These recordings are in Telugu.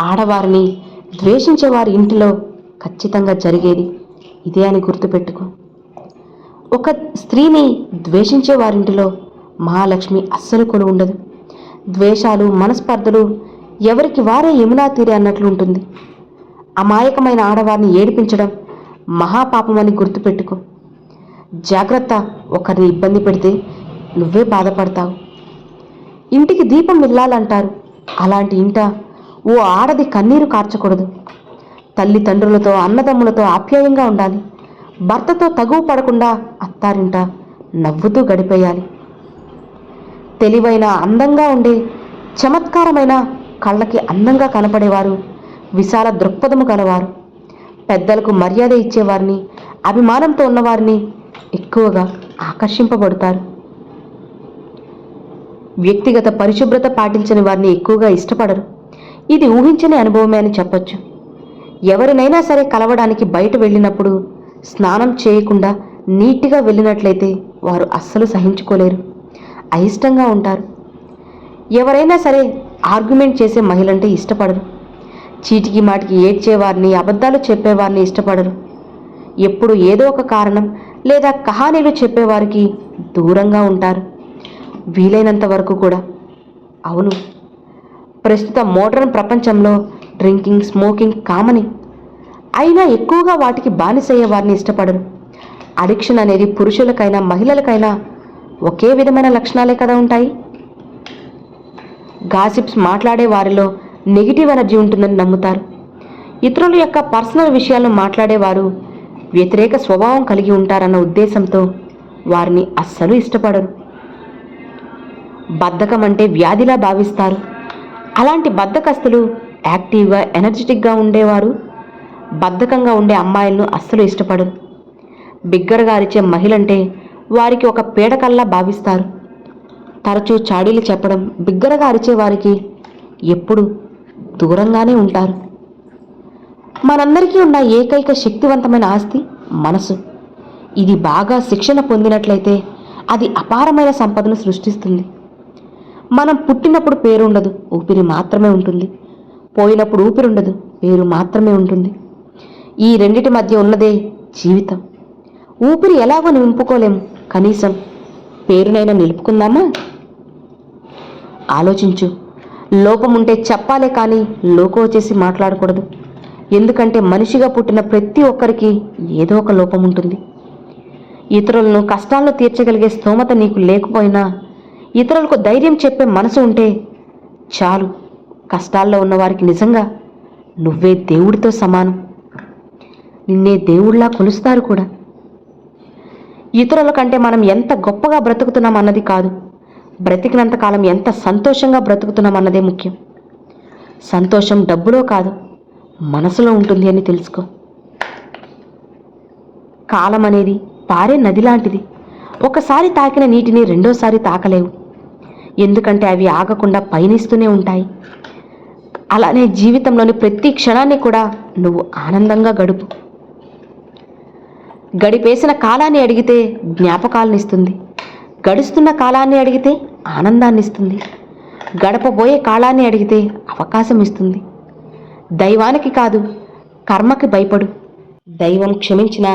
ఆడవారిని ద్వేషించే వారి ఇంటిలో ఖచ్చితంగా జరిగేది ఇదే అని గుర్తుపెట్టుకో. ఒక స్త్రీని ద్వేషించే వారింటిలో మహాలక్ష్మి అస్సలు కొను ఉండదు. ద్వేషాలు మనస్పర్ధలు ఎవరికి వారే యమునా తీరే అన్నట్లు ఉంటుంది. అమాయకమైన ఆడవారిని ఏడిపించడం మహాపాపమని గుర్తుపెట్టుకో. జాగ్రత్త ఒకరిని ఇబ్బంది పెడితే నువ్వే బాధపడతావు. ఇంటికి దీపం వెళ్ళాలంటారు అలాంటి ఇంట ఓ ఆడది కన్నీరు కార్చకూడదు. తల్లిదండ్రులతో అన్నదమ్ములతో ఆప్యాయంగా ఉండాలి. భర్తతో తగువ పడకుండా అత్తారింట నవ్వుతూ గడిపేయాలి. తెలివైన అందంగా ఉండే చమత్కారమైన కళ్ళకి అందంగా కనపడేవారు విశాల దృక్పథము కలవారు పెద్దలకు మర్యాద ఇచ్చేవారిని అభిమానంతో ఉన్నవారిని ఎక్కువగా ఆకర్షింపబడతారు. వ్యక్తిగత పరిశుభ్రత పాటించని వారిని ఎక్కువగా ఇష్టపడరు. ఇది ఊహించని అనుభవమే అని చెప్పొచ్చు. ఎవరినైనా సరే కలవడానికి బయట వెళ్ళినప్పుడు స్నానం చేయకుండా నీట్గా వెళ్ళినట్లయితే వారు అస్సలు సహించుకోలేరు. అయిష్టంగా ఉంటారు. ఎవరైనా సరే ఆర్గ్యుమెంట్ చేసే మహిళంటే ఇష్టపడరు. చీటికి మాటికి ఏడ్చేవారిని అబద్ధాలు చెప్పేవారిని ఇష్టపడరు. ఎప్పుడు ఏదో ఒక కారణం లేదా కహానీలు చెప్పేవారికి దూరంగా ఉంటారు. వీలైనంత వరకు కూడా. అవును ప్రస్తుత మోడర్న్ ప్రపంచంలో డ్రింకింగ్ స్మోకింగ్ కామని. అయినా ఎక్కువగా వాటికి బానిసయ్యే వారిని ఇష్టపడరు. అడిక్షన్ అనేది పురుషులకైనా మహిళలకైనా ఒకే విధమైన లక్షణాలే కదా ఉంటాయి. గాసిప్స్ మాట్లాడే వారిలో నెగిటివ్ ఎనర్జీ ఉంటుందని నమ్ముతారు. ఇతరుల యొక్క పర్సనల్ విషయాలను మాట్లాడేవారు వ్యతిరేక స్వభావం కలిగి ఉంటారన్న ఉద్దేశంతో వారిని అస్సలు ఇష్టపడరు. బద్ధకం అంటే వ్యాధిలా భావిస్తారు. అలాంటి బద్ధకస్తులు యాక్టివ్గా ఎనర్జెటిక్గా ఉండేవారు. బద్ధకంగా ఉండే అమ్మాయిలను అస్సలు ఇష్టపడరు. బిగ్గరగా అరిచే మహిళంటే వారికి ఒక పీడకల్లా భావిస్తారు. తరచూ చాడీలు చెప్పడం బిగ్గరగా అరిచే వారికి ఎప్పుడు దూరంగానే ఉంటారు. మనందరికీ ఉన్న ఏకైక శక్తివంతమైన ఆస్తి మనసు. ఇది బాగా శిక్షణ పొందినట్లయితే అది అపారమైన సంపదను సృష్టిస్తుంది. మనం పుట్టినప్పుడు పేరు ఉండదు ఊపిరి మాత్రమే ఉంటుంది. పోయినప్పుడు ఊపిరి ఉండదు పేరు మాత్రమే ఉంటుంది. ఈ రెండిటి మధ్య ఉన్నదే జీవితం. ఊపిరి ఎలాగో నింపుకోలేము కనీసం పేరునైనా నిలుపుకుందామా? ఆలోచించు. లోపం ఉంటే చెప్పాలే కానీ లోకం చేసి మాట్లాడకూడదు. ఎందుకంటే మనిషిగా పుట్టిన ప్రతి ఒక్కరికి ఏదో ఒక లోపం ఉంటుంది ఇతరులను కష్టాలను తీర్చగలిగే స్తోమత నీకు లేకపోయినా ఇతరులకు ధైర్యం చెప్పే మనసు ఉంటే చాలు. కష్టాల్లో ఉన్నవారికి నిజంగా నువ్వే దేవుడితో సమానం. నిన్నే దేవుడిలా కొలుస్తారు కూడా. ఇతరుల కంటే మనం ఎంత గొప్పగా బ్రతుకుతున్నాం అన్నది కాదు. బ్రతికినంత కాలం ఎంత సంతోషంగా బ్రతుకుతున్నాం అన్నదే ముఖ్యం. సంతోషం డబ్బులో కాదు మనసులో ఉంటుంది అని తెలుసుకో. కాలం అనేది పారే నది లాంటిది. ఒకసారి తాకిన నీటిని రెండోసారి తాకలేవు. ఎందుకంటే అవి ఆగకుండా పయనిస్తూనే ఉంటాయి. అలానే జీవితంలోని ప్రతి క్షణాన్ని కూడా నువ్వు ఆనందంగా గడుపు. గడిపేసిన కాలాన్ని అడిగితే జ్ఞాపకాలనిస్తుంది. గడుస్తున్న కాలాన్ని అడిగితే ఆనందాన్ని ఇస్తుంది గడపబోయే కాలాన్ని అడిగితే అవకాశం ఇస్తుంది దైవానికి కాదు కర్మకి భయపడు. దైవం క్షమించిన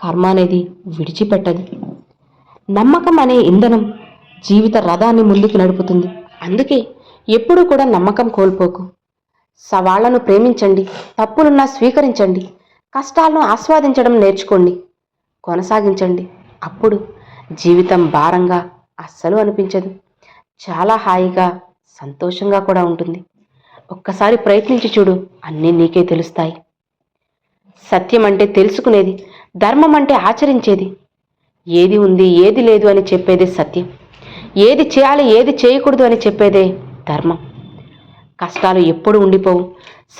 కర్మ అనేది విడిచిపెట్టదు. నమ్మకం అనే ఇంధనం జీవిత రథాన్ని ముందుకు నడుపుతుంది. అందుకే ఎప్పుడూ కూడా నమ్మకం కోల్పోకు. సవాళ్ళను ప్రేమించండి తప్పులున్నా స్వీకరించండి కష్టాలను ఆస్వాదించడం నేర్చుకోండి కొనసాగించండి. అప్పుడు జీవితం భారంగా అస్సలు అనిపించదు. చాలా హాయిగా సంతోషంగా కూడా ఉంటుంది. ఒక్కసారి ప్రయత్నించి చూడు అన్నీ నీకే తెలుస్తాయి. సత్యం అంటే తెలుసుకునేది ధర్మం అంటే ఆచరించేది. ఏది ఉంది ఏది లేదు అని చెప్పేదే సత్యం. ఏది చేయాలి ఏది చేయకూడదు అని చెప్పేదే ధర్మం. కష్టాలు ఎప్పుడు ఉండిపోవు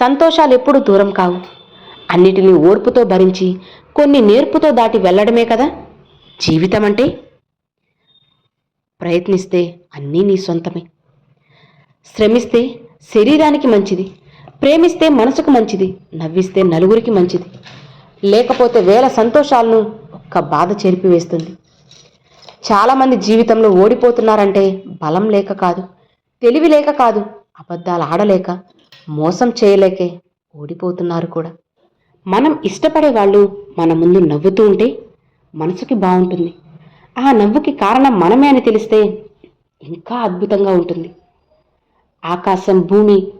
సంతోషాలు ఎప్పుడు దూరం కావు. అన్నిటినీ ఓర్పుతో భరించి కొన్ని నేర్పుతో దాటి వెళ్ళడమే కదా జీవితం అంటే? ప్రయత్నిస్తే అన్నీ నీ సొంతమే. శ్రమిస్తే శరీరానికి మంచిది ప్రేమిస్తే మనసుకు మంచిది నవ్విస్తే నలుగురికి మంచిది. లేకపోతే వేల సంతోషాలను ఒక్క బాధ చెరిపివేస్తుంది. చాలామంది జీవితంలో ఓడిపోతున్నారంటే బలం లేక కాదు తెలివి లేక కాదు అబద్ధాలు ఆడలేక మోసం చేయలేకే ఓడిపోతున్నారు కూడా. మనం ఇష్టపడే వాళ్ళు మన ముందు నవ్వుతూ ఉంటే మనసుకి బాగుంటుంది. ఆ నవ్వుకి కారణం మనమే అని తెలిస్తే ఇంకా అద్భుతంగా ఉంటుంది. ఆకాశం భూమి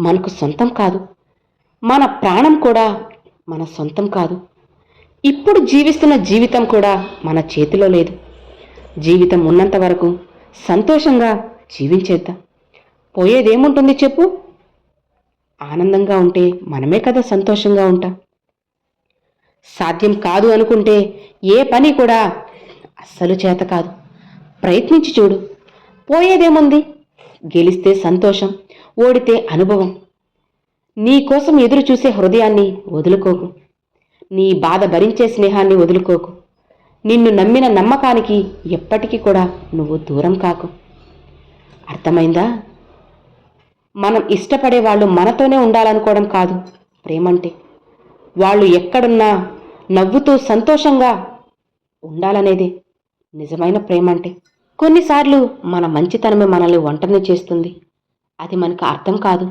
మనకు సొంతం కాదు. మన ప్రాణం కూడా మన సొంతం కాదు. ఇప్పుడు జీవిస్తున్న జీవితం కూడా మన చేతిలో లేదు. జీవితం ఉన్నంత వరకు సంతోషంగా జీవించేద్దాం. పోయేదేముంటుంది చెప్పు? ఆనందంగా ఉంటే మనమే కదా సంతోషంగా ఉంటాం. సాధ్యం కాదు అనుకుంటే ఏ పని కూడా అస్సలు చేత కాదు. ప్రయత్నించి చూడు. పోయేదేముంది? గెలిస్తే సంతోషం ఓడితే అనుభవం. నీ కోసం ఎదురు చూసే హృదయాన్ని వదులుకోకు. నీ బాధ భరించే స్నేహాన్ని వదులుకోకు. నిన్ను నమ్మిన నమ్మకానికి ఎప్పటికీ కూడా నువ్వు దూరం కాకు. అర్థమైందా? మనం ఇష్టపడే వాళ్ళు మనతోనే ఉండాలనుకోవడం కాదు ప్రేమంటే. వాళ్ళు ఎక్కడున్నా నవ్వుతూ సంతోషంగా ఉండాలనేదే నిజమైన ప్రేమంటే. కొన్నిసార్లు మన మంచితనమే మనల్ని ఒంటరిని చేస్తుంది. అది మనకు అర్థం కాదు.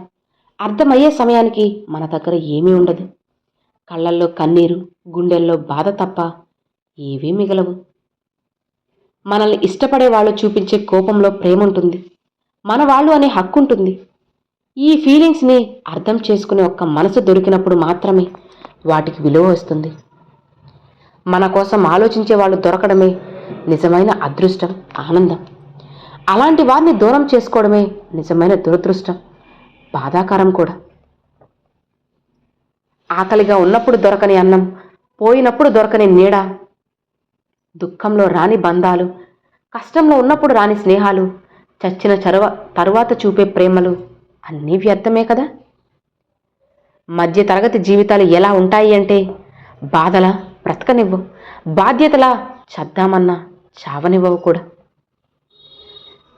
అర్థమయ్యే సమయానికి మన దగ్గర ఏమీ ఉండదు. కళ్ళల్లో కన్నీరు గుండెల్లో బాధ తప్ప ఏవీ మిగలవు. మనల్ని ఇష్టపడే వాళ్ళు చూపించే కోపంలో ప్రేమ ఉంటుంది మన వాళ్ళు అనే హక్కు ఉంటుంది ఈ ఫీలింగ్స్ని అర్థం చేసుకునే ఒక్క మనసు దొరికినప్పుడు మాత్రమే వాటికి విలువ వస్తుంది. మన కోసం ఆలోచించే వాళ్ళు దొరకడమే నిజమైన అదృష్టం ఆనందం. అలాంటి వారిని దూరం చేసుకోవడమే నిజమైన దురదృష్టం బాధాకరం కూడా. ఆకలిగా ఉన్నప్పుడు దొరకని అన్నం పోయినప్పుడు దొరకని నీడ దుఃఖంలో రాని బంధాలు కష్టంలో ఉన్నప్పుడు రాని స్నేహాలు చచ్చిన చరవ తరువాత చూపే ప్రేమలు అన్నీ వ్యర్థమే కదా? మధ్య తరగతి జీవితాలు ఎలా ఉంటాయి అంటే బాధలా బ్రతకనివ్వు బాధ్యతలా చద్దామన్నా చావనివ్వవు కూడా.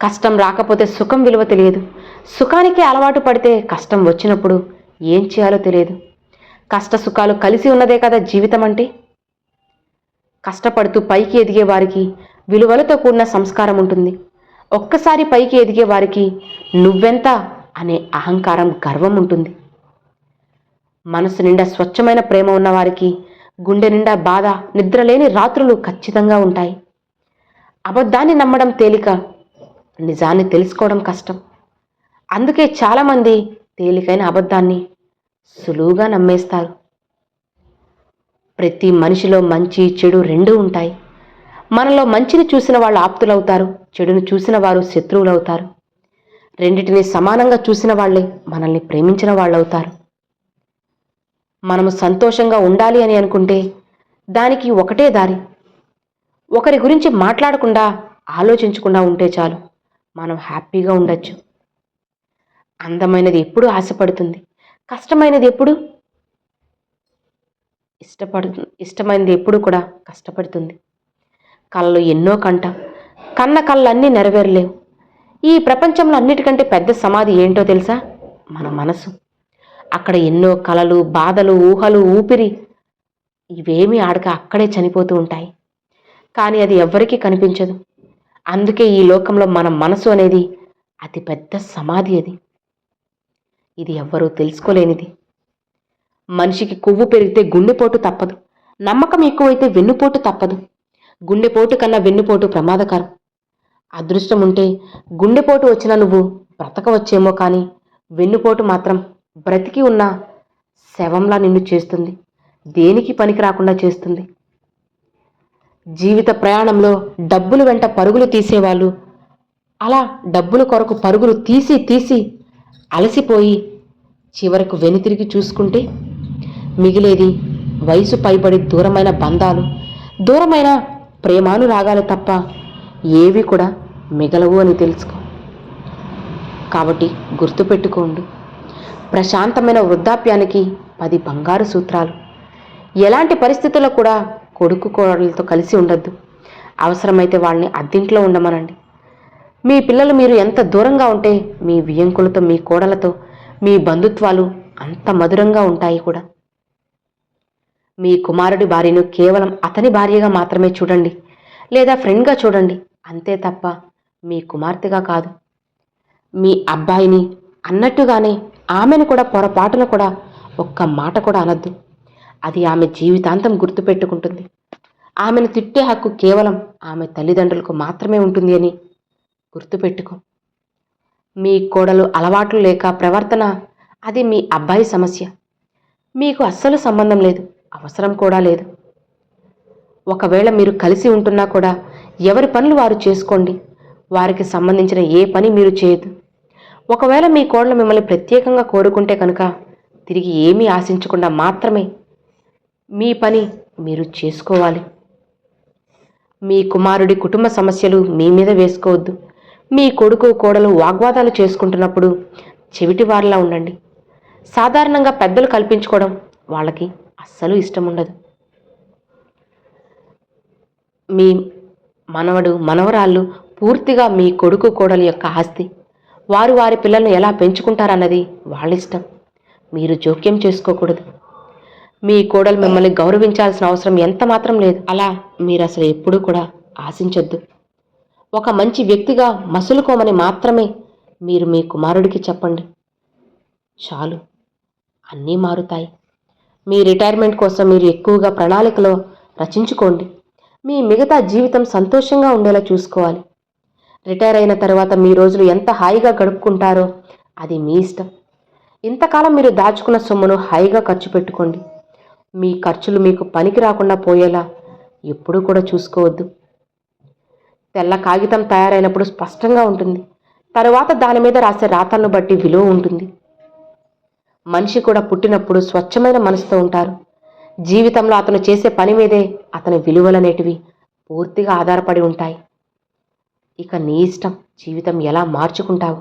కష్టం రాకపోతే సుఖం విలువ తెలియదు. సుఖానికి అలవాటు పడితే కష్టం వచ్చినప్పుడు ఏం చేయాలో తెలియదు. కష్ట సుఖాలు కలిసి ఉన్నదే కదా జీవితం అంటే కష్టపడుతూ పైకి ఎదిగే వారికి విలువలతో కూడిన సంస్కారం ఉంటుంది. ఒక్కసారి పైకి ఎదిగే వారికి నువ్వెంత అనే అహంకారం గర్వం ఉంటుంది. మనసు నిండా స్వచ్ఛమైన ప్రేమ ఉన్నవారికి గుండె నిండా బాధ నిద్రలేని రాత్రులు ఖచ్చితంగా ఉంటాయి. అబద్ధాన్ని నమ్మడం తేలిక నిజాన్ని తెలుసుకోవడం కష్టం. అందుకే చాలామంది తేలికైన అబద్ధాన్ని సులువుగా నమ్మేస్తారు. ప్రతి మనిషిలో మంచి చెడు రెండూ ఉంటాయి. మనలో మంచిని చూసిన వాళ్ళు ఆప్తులవుతారు చెడును చూసిన వారు శత్రువులవుతారు. రెండిటిని సమానంగా చూసిన వాళ్ళే మనల్ని ప్రేమించిన వాళ్ళవుతారు. మనము సంతోషంగా ఉండాలి అని అనుకుంటే దానికి ఒకటే దారి. ఒకరి గురించి మాట్లాడకుండా ఆలోచించకుండా ఉంటే చాలు మనం హ్యాపీగా ఉండొచ్చు. అందమైనది ఎప్పుడు ఆశపడుతుంది కష్టమైనది ఎప్పుడు ఇష్టపడు ఇష్టమైనది ఎప్పుడు కూడా కష్టపడుతుంది. కళ్ళు ఎన్నో కంట కన్న కళ్ళన్నీ నెరవేరలేవు. ఈ ప్రపంచంలో అన్నిటికంటే పెద్ద సమాధి ఏంటో తెలుసా? మన మనసు. అక్కడ ఎన్నో కలలు బాధలు ఊహలు ఊపిరి ఇవేమీ ఆడక అక్కడే చనిపోతూ ఉంటాయి. కానీ అది ఎవ్వరికీ కనిపించదు. అందుకే ఈ లోకంలో మన మనసు అనేది అతిపెద్ద సమాధి అది. ఇది ఎవ్వరూ తెలుసుకోలేనిది. మనిషికి కొవ్వు పెరిగితే గుండెపోటు తప్పదు. నమ్మకం ఎక్కువైతే వెన్నుపోటు తప్పదు. గుండెపోటు కన్నా వెన్నుపోటు ప్రమాదకరం. అదృష్టం ఉంటే గుండెపోటు వచ్చిన నువ్వు బ్రతకవచ్చేమో కానీ వెన్నుపోటు మాత్రం బ్రతికి ఉన్న శవంలా నిన్ను చేస్తుంది. దేనికి పనికి రాకుండా చేస్తుంది? జీవిత ప్రయాణంలో డబ్బులు వెంట పరుగులు తీసేవాళ్ళు అలా డబ్బుల కొరకు పరుగులు తీసి తీసి అలసిపోయి చివరకు వెనుతిరిగి చూసుకుంటే మిగిలేది వయసు పైబడి దూరమైన బంధాలు దూరమైన ప్రేమానురాగాలు తప్ప ఏవి కూడా మిగలవు అని తెలుసుకో. కాబట్టి గుర్తుపెట్టుకోండు ప్రశాంతమైన వృద్ధాప్యానికి పది బంగారు సూత్రాలు. ఎలాంటి పరిస్థితుల్లో కూడా కొడుకు కోడలతో కలిసి ఉండొద్దు. అవసరమైతే వాళ్ళని అద్దింట్లో ఉండమనండి. మీ పిల్లలు మీరు ఎంత దూరంగా ఉంటే మీ వియంకులతో మీ కోడలతో మీ బంధుత్వాలు అంత మధురంగా ఉంటాయి కూడా. మీ కుమారుడి భార్యను కేవలం అతని భార్యగా మాత్రమే చూడండి లేదా ఫ్రెండ్గా చూడండి. అంతే తప్ప మీ కుమార్తెగా కాదు. మీ అబ్బాయిని అన్నట్టుగానే ఆమెను కూడా పొరపాటున కూడా ఒక్క మాట కూడా అనద్దు. అది ఆమె జీవితాంతం గుర్తుపెట్టుకుంటుంది. ఆమెను తిట్టే హక్కు కేవలం ఆమె తల్లిదండ్రులకు మాత్రమే ఉంటుంది అని గుర్తుపెట్టుకో. మీ కోడలు అలవాట్లు లేక ప్రవర్తన అది మీ అబ్బాయి సమస్య. మీకు అస్సలు సంబంధం లేదు. అవసరం కూడా లేదు. ఒకవేళ మీరు కలిసి ఉంటున్నా కూడా ఎవరి పనులు వారు చేసుకోండి. వారికి సంబంధించిన ఏ పని మీరు చేయదు ఒకవేళ మీ కోడలు మిమ్మల్ని ప్రత్యేకంగా కోరుకుంటే కనుక తిరిగి ఏమీ ఆశించకుండా మాత్రమే మీ పని మీరు చేసుకోవాలి. మీ కుమారుడి కుటుంబ సమస్యలు మీ మీద వేసుకోవద్దు. మీ కొడుకు కోడలు వాగ్వాదాలు చేసుకుంటున్నప్పుడు చెవిటి వారిలా ఉండండి. సాధారణంగా పెద్దలు కల్పించుకోవడం వాళ్ళకి అస్సలు ఇష్టం ఉండదు మీ మనవడు మనవరాళ్ళు పూర్తిగా మీ కొడుకు కోడలి యొక్క ఆస్తి. వారు వారి పిల్లల్ని ఎలా పెంచుకుంటారన్నది వాళ్ళ ఇష్టం మీరు జోక్యం చేసుకోకూడదు. మీ కోడలు మిమ్మల్ని గౌరవించాల్సిన అవసరం ఎంత మాత్రం లేదు. అలా మీరు అసలు ఎప్పుడూ కూడా ఆశించొద్దు. ఒక మంచి వ్యక్తిగా మసులుకోమని మాత్రమే మీరు మీ కుమారుడికి చెప్పండి. చాలు. అన్నీ మారుతాయి. మీ రిటైర్మెంట్ కోసం మీరు ఎక్కువగా ప్రణాళికలో రచించుకోండి. మీ మిగతా జీవితం సంతోషంగా ఉండేలా చూసుకోవాలి. రిటైర్ అయిన తర్వాత మీ రోజులు ఎంత హాయిగా గడుపుకుంటారో అది మీ ఇష్టం. ఇంతకాలం మీరు దాచుకున్న సొమ్మును హాయిగా ఖర్చు పెట్టుకోండి. మీ ఖర్చులు మీకు పనికి రాకుండా పోయేలా ఎప్పుడూ కూడా చూసుకోవద్దు. తెల్ల కాగితం తయారైనప్పుడు స్పష్టంగా ఉంటుంది. తరువాత దాని మీద రాసే రాతలను బట్టి విలువ ఉంటుంది. మనిషి కూడా పుట్టినప్పుడు స్వచ్ఛమైన మనసుతో ఉంటారు. జీవితంలో అతను చేసే పని మీదే అతని విలువలనేటివి పూర్తిగా ఆధారపడి ఉంటాయి. ఇక నీ ఇష్టం జీవితం ఎలా మార్చుకుంటావు?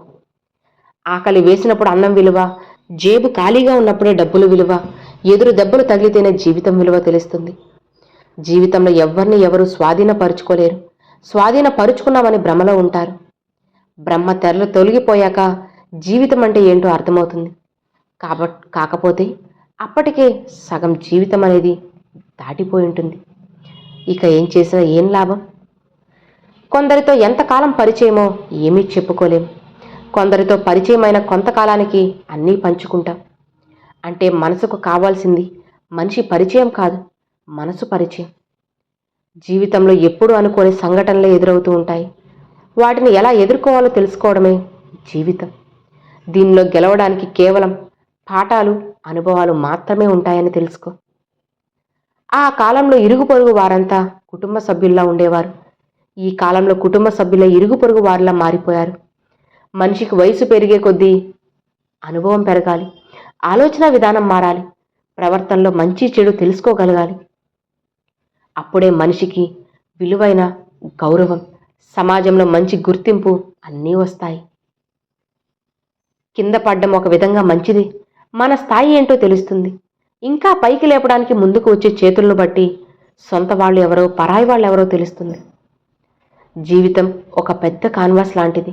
ఆకలి వేసినప్పుడు అన్నం విలువ జేబు ఖాళీగా ఉన్నప్పుడే డబ్బులు విలువ ఎదురు దెబ్బలు తగిలితేనే జీవితం విలువ తెలుస్తుంది. జీవితంలో ఎవరిని ఎవరు స్వాధీనపరుచుకోలేరు. స్వాధీనపరుచుకున్నామని భ్రమలో ఉంటారు. బ్రహ్మ తెరలు తొలగిపోయాక జీవితం అంటే ఏంటో అర్థమవుతుంది. కాబ కాకపోతే అప్పటికే సగం జీవితం అనేది దాటిపోయి ఉంటుంది. ఇక ఏం చేసినా ఏం లాభం? కొందరితో ఎంతకాలం పరిచయమో ఏమీ చెప్పుకోలేం. కొందరితో పరిచయమైన కొంతకాలానికి అన్నీ పంచుకుంటాం. అంటే మనసుకు కావాల్సింది మనిషి పరిచయం కాదు మనసు పరిచయం. జీవితంలో ఎప్పుడు అనుకోని సంఘటనలే ఎదురవుతూ ఉంటాయి. వాటిని ఎలా ఎదుర్కోవాలో తెలుసుకోవడమే జీవితం. దీనిలో గెలవడానికి కేవలం పాఠాలు అనుభవాలు మాత్రమే ఉంటాయని తెలుసుకో. ఆ కాలంలో ఇరుగు పొరుగు వారంతా కుటుంబ సభ్యుల్లా ఉండేవారు. ఈ కాలంలో కుటుంబ సభ్యుల ఇరుగు పొరుగు వారిలా మారిపోయారు. మనిషికి వయసు పెరిగే కొద్దీ అనుభవం పెరగాలి ఆలోచన విధానం మారాలి ప్రవర్తనలో మంచి చెడు తెలుసుకోగలగాలి. అప్పుడే మనిషికి విలువైన గౌరవం సమాజంలో మంచి గుర్తింపు అన్నీ వస్తాయి. కింద పడ్డం ఒక విధంగా మంచిది మన స్థాయి ఏంటో తెలుస్తుంది. ఇంకా పైకి లేపడానికి ముందుకు వచ్చే చేతులను బట్టి సొంత వాళ్ళు ఎవరో పరాయి వాళ్ళు ఎవరో తెలుస్తుంది. జీవితం ఒక పెద్ద కాన్వాస్ లాంటిది.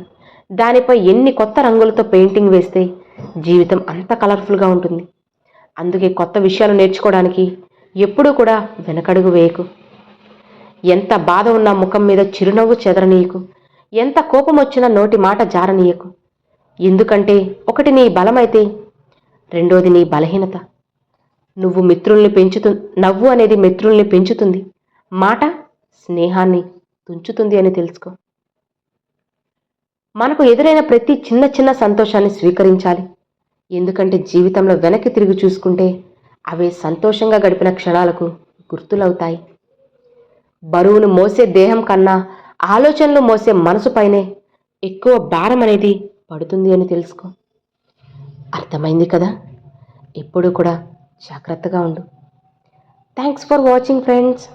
దానిపై ఎన్ని కొత్త రంగులతో పెయింటింగ్ వేస్తే జీవితం అంత కలర్ఫుల్గా ఉంటుంది. అందుకే కొత్త విషయాలు నేర్చుకోవడానికి ఎప్పుడూ కూడా వెనకడుగు వేయకు. ఎంత బాధ ఉన్నా ముఖం మీద చిరునవ్వు చెదరనీయకు. ఎంత కోపం వచ్చినా నోటి మాట జారనీయకు. ఎందుకంటే ఒకటి నీ బలమైతే రెండోది నీ బలహీనత. నువ్వు మిత్రుల్ని పెంచుతు నవ్వు అనేది మిత్రుల్ని పెంచుతుంది. మాట స్నేహాన్ని తుంచుతుంది అని తెలుసుకో. మనకు ఎదురైన ప్రతి చిన్న చిన్న సంతోషాన్ని స్వీకరించాలి. ఎందుకంటే జీవితంలో వెనక్కి తిరిగి చూసుకుంటే అవే సంతోషంగా గడిపిన క్షణాలకు గుర్తులవుతాయి. బరువును మోసే దేహం కన్నా ఆలోచనలు మోసే మనసుపైనే ఎక్కువ భారం అనేది పడుతుంది అని తెలుసుకో. అర్థమైంది కదా? ఎప్పుడు కూడా జాగ్రత్తగా ఉండు. Thanks for watching friends